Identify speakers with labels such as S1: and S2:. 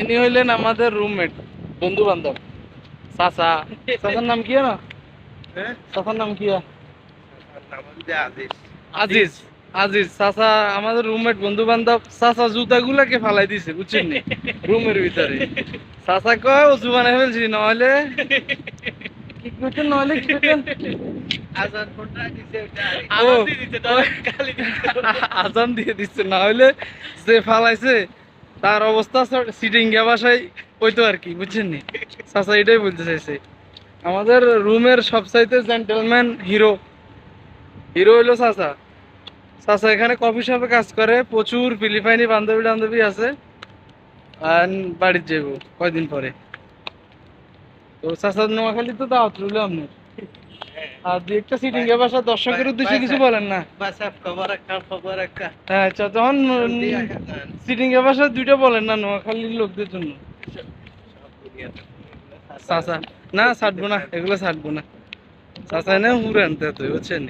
S1: ইনি হইলেন আমাদের রুমমেট বন্ধু বান্ধব চাচা। চাচার নাম কি না
S2: হ্যাঁ?
S1: চাচার নাম কি আজিজ। আজিজ। চাচা আমাদের রুমমেট বন্ধু বান্ধব চাচা জুতা গুলাকে ফালাই দিছে বুঝছেন নি? রুমের ভিতরে। চাচা কয় ও জুবানে ফেলছি নহলে কি করতেন নহলে কি
S2: ওটা?
S1: আজান দিয়ে দিচ্ছে না হলে যে ফালাইছে তার অবস্থা সিটিং বাসায়, ওইতো আর কি, বুঝছেন নি? চাচা এটাই বলতে চাইছে। আমাদের রুমের সবচাইতে জেন্টেলম্যান হিরো হিরো হইল চাচা। চাচা এখানে কফি শপে কাজ করে, প্রচুর ফিলিপাইনি বান্ধবী বান্ধবী আছে। আর বাড়ির যাব কয়দিন পরে। তো চাচা নোয়াখালী তো দাওয়াত রইল আপনার। আর দুই একটা সিটিং বাসা দর্শকের উদ্দেশ্যে কিছু বলেন না। হ্যাঁ আচ্ছা তখন সিটিং ভাষা দুইটা বলেন না নোয়াখালীর লোকদের জন্য। চাচা। না ছাড়বো না এগুলো ছাড়বো না। চাচা এনে হুরে আনতে তুই বুঝছেন